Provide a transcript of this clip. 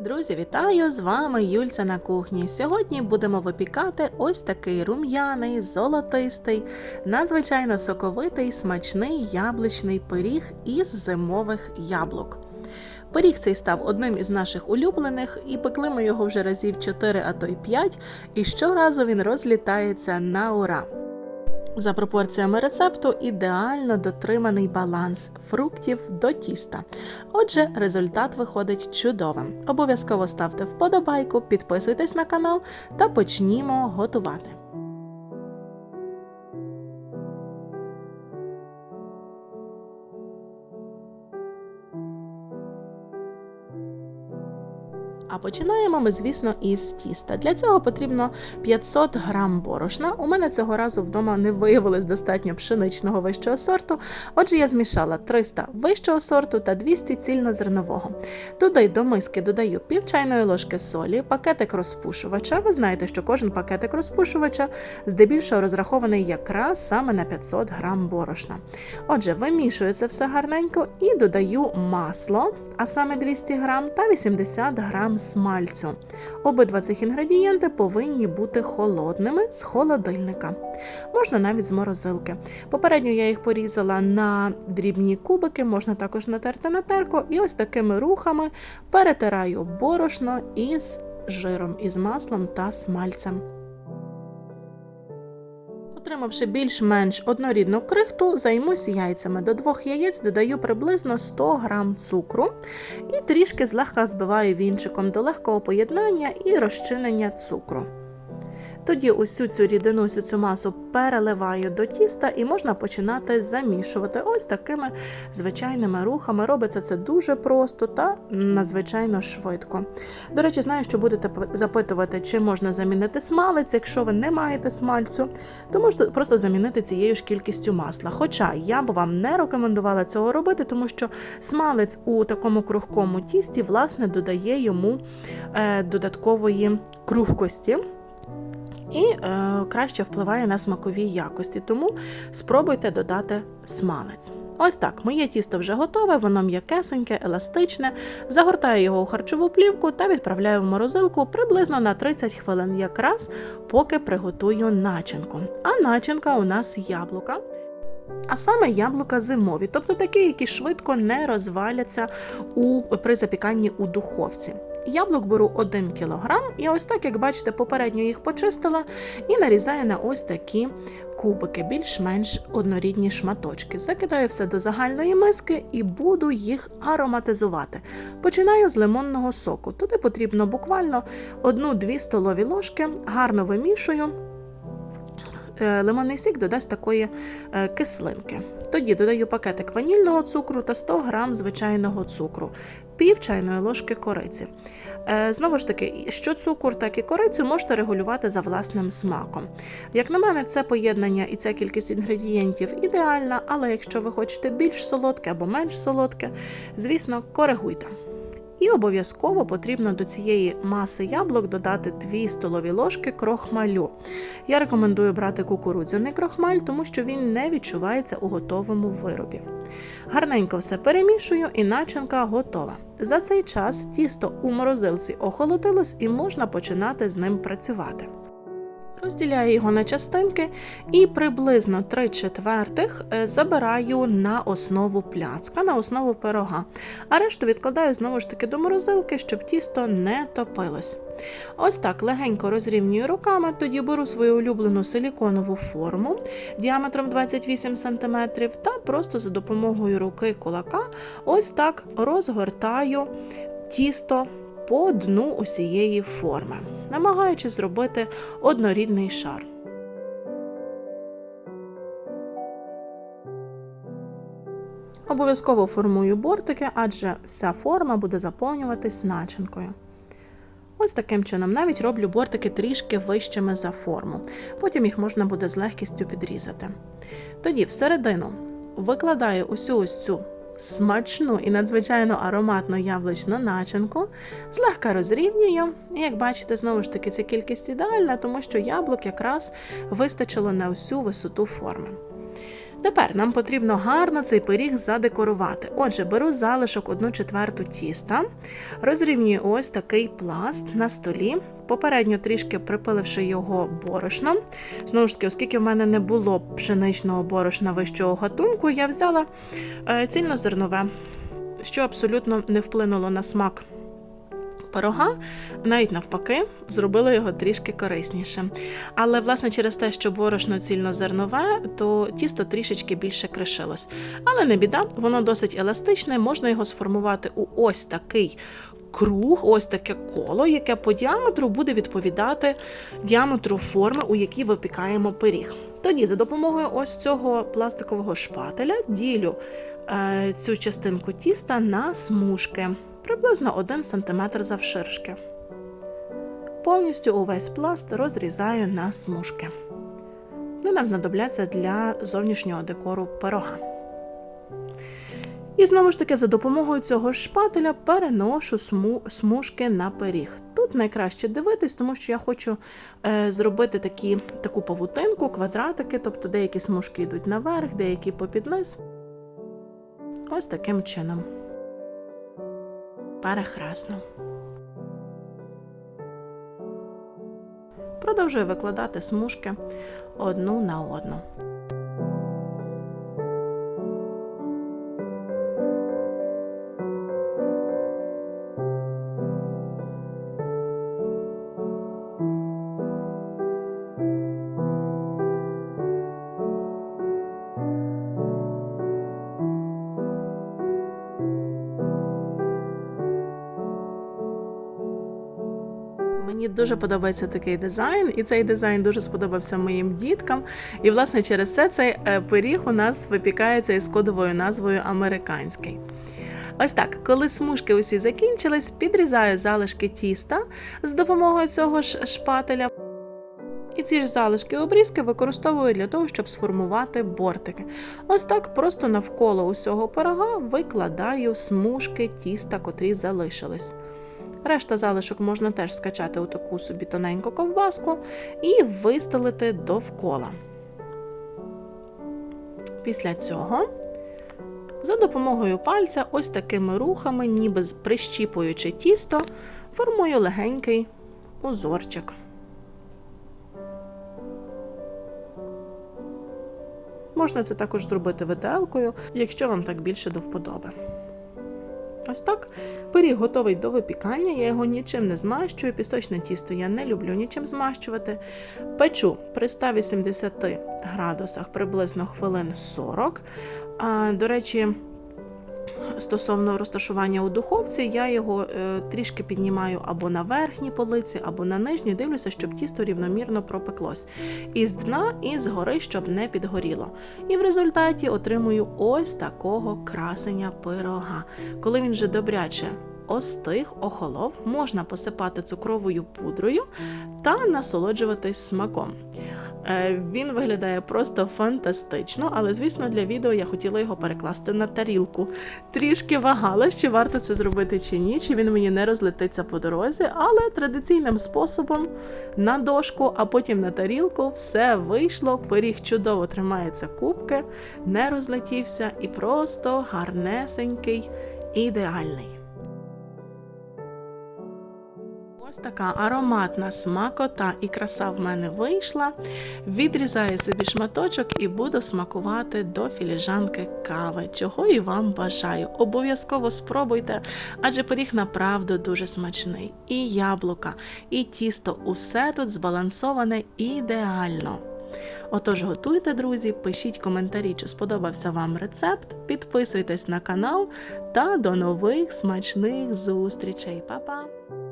Друзі, вітаю! З вами Юльця на кухні. Сьогодні будемо випікати ось такий рум'яний, золотистий, надзвичайно соковитий, смачний яблучний пиріг із зимових яблук. Пиріг цей став одним із наших улюблених, і пекли ми його вже разів 4, а то й 5, і щоразу він розлітається на ура. За пропорціями рецепту ідеально дотриманий баланс фруктів до тіста. Отже, результат виходить чудовим. Обов'язково ставте вподобайку, підписуйтесь на канал та почнімо готувати. Починаємо ми, звісно, із тіста. Для цього потрібно 500 грам борошна. У мене цього разу вдома не виявилось достатньо пшеничного вищого сорту, отже, я змішала 300 вищого сорту та 200 цільнозернового. Туди до миски додаю пів чайної ложки солі, пакетик розпушувача. Ви знаєте, що кожен пакетик розпушувача здебільшого розрахований якраз саме на 500 грам борошна. Отже, вимішую це все гарненько і додаю масло, а саме 200 грам та 80 грам смальцю. Обидва цих інгредієнти повинні бути холодними з холодильника. Можна навіть з морозилки. Попередньо я їх порізала на дрібні кубики, можна також натерти на терку, і ось такими рухами перетираю борошно із жиром, із маслом та смальцем. Отримавши більш-менш однорідну крихту, займусь яйцями. До двох яєць додаю приблизно 100 г цукру і трішки злегка збиваю вінчиком до легкого поєднання і розчинення цукру. Тоді усю цю рідину, всю цю масу переливаю до тіста і можна починати замішувати ось такими звичайними рухами. Робиться це дуже просто та надзвичайно швидко. До речі, знаю, що будете запитувати, чи можна замінити смалець. Якщо ви не маєте смальцю, то можете просто замінити цією ж кількістю масла. Хоча я б вам не рекомендувала цього робити, тому що смалець у такому крухкому тісті власне додає йому е, додаткової крухкості і е, краще впливає на смакові якості. Тому спробуйте додати смалець. Ось так, моє тісто вже готове, воно м'якесеньке, еластичне. Загортаю його у харчову плівку та відправляю в морозилку приблизно на 30 хвилин, якраз поки приготую начинку. А начинка у нас яблука. А саме яблука зимові, тобто такі, які швидко не розваляться у, при запіканні у духовці. Яблук беру 1 кг, і ось так, як бачите, попередньо їх почистила і нарізаю на ось такі кубики, більш-менш однорідні шматочки. Закидаю все до загальної миски і буду їх ароматизувати. Починаю з лимонного соку. Туди потрібно буквально 1-2 столові ложки, гарно вимішую. Лимонний сік додасть такої кислинки. Тоді додаю пакетик ванільного цукру та 100 г звичайного цукру, пів чайної ложки кориці. Знову ж таки, що цукор, так і корицю можете регулювати за власним смаком. Як на мене, це поєднання і ця кількість інгредієнтів ідеальна, але якщо ви хочете більш солодке або менш солодке, звісно, коригуйте. І обов'язково потрібно до цієї маси яблук додати 2 столові ложки крохмалю. Я рекомендую брати кукурудзяний крохмаль, тому що він не відчувається у готовому виробі. Гарненько все перемішую і начинка готова. За цей час тісто у морозилці охолодилось і можна починати з ним працювати. Розділяю його на частинки і приблизно 3 четвертих забираю на основу пляцка, на основу пирога, а решту відкладаю знову ж таки до морозилки, щоб тісто не топилось. Ось так легенько розрівнюю руками, тоді беру свою улюблену силіконову форму діаметром 28 см та просто за допомогою руки кулака ось так розгортаю тісто по дну усієї форми, намагаючись зробити однорідний шар. Обов'язково формую бортики, адже вся форма буде заповнюватись начинкою. Ось таким чином навіть роблю бортики трішки вищими за форму, потім їх можна буде з легкістю підрізати. Тоді всередину викладаю усю ось цю смачну і надзвичайно ароматну яблучну начинку, злегка розрівнюю. І як бачите, знову ж таки, ця кількість ідеальна, тому що яблук якраз вистачило на всю висоту форми. Тепер нам потрібно гарно цей пиріг задекорувати. Отже, беру залишок 1 четверту тіста, розрівнюю ось такий пласт на столі, попередньо трішки припиливши його борошном. Знову ж таки, оскільки в мене не було пшеничного борошна вищого гатунку, я взяла е, цільнозернове, що абсолютно не вплинуло на смак пирога, навіть навпаки, зробило його трішки кориснішим. Але власне через те, що борошно цільнозернове, то тісто трішечки більше кришилось. Але не біда, воно досить еластичне, можна його сформувати у ось такий. Круг, ось таке коло, яке по діаметру буде відповідати діаметру форми, у якій випікаємо пиріг. Тоді, за допомогою ось цього пластикового шпателя, ділю е, цю частинку тіста на смужки приблизно 1 см завширшки. Повністю увесь пласт розрізаю на смужки. Вони нам знадобляться для зовнішнього декору пирога. І знову ж таки, за допомогою цього шпателя переношу сму- смужки на пиріг. Тут найкраще дивитись, тому що я хочу е, зробити такі, таку павутинку, квадратики, тобто деякі смужки йдуть наверх, деякі попід низ. Ось таким чином. Перехресно. Продовжую викладати смужки одну на одну. Мені дуже подобається такий дизайн, і цей дизайн дуже сподобався моїм діткам. І, власне, через це цей е, пиріг у нас випікається із кодовою назвою американський. Ось так, коли смужки усі закінчились, підрізаю залишки тіста з допомогою цього ж шпателя. І ці ж залишки обрізки використовую для того, щоб сформувати бортики. Ось так просто навколо усього пирога викладаю смужки тіста, котрі залишились. Решта залишок можна теж скачати у таку собі тоненьку ковбаску і вистелити довкола. Після цього, за допомогою пальця, ось такими рухами, ніби прищіпуючи тісто, формую легенький узорчик. Можна це також зробити виделкою, якщо вам так більше до вподоби. Ось так. Пиріг готовий до випікання, я його нічим не змащую. Пісочне тісто я не люблю нічим змащувати. Печу при 180 градусах приблизно хвилин 40. А, до речі, стосовно розташування у духовці, я його е, трішки піднімаю або на верхній полиці, або на нижній. Дивлюся, щоб тісто рівномірно пропеклось. І з дна, і згори, щоб не підгоріло. І в результаті отримую ось такого красення пирога. Коли він вже добряче остиг, охолов, можна посипати цукровою пудрою та насолоджуватись смаком. Е, Він виглядає просто фантастично, але звісно для відео я хотіла його перекласти на тарілку. Трішки вагала, чи варто це зробити чи ні, чи він мені не розлетиться по дорозі, але традиційним способом на дошку, а потім на тарілку все вийшло. Пиріг чудово тримається кубки, не розлетівся і просто гарнесенький, ідеальний. Ось така ароматна смакота і краса в мене вийшла. Відрізаю собі шматочок і буду смакувати до філіжанки кави, чого і вам бажаю. Обов'язково спробуйте, адже пиріг направду дуже смачний. І яблука, і тісто усе тут збалансоване ідеально. Отож, готуйте, друзі, пишіть коментарі, чи сподобався вам рецепт, підписуйтесь на канал та до нових смачних зустрічей. Па-па!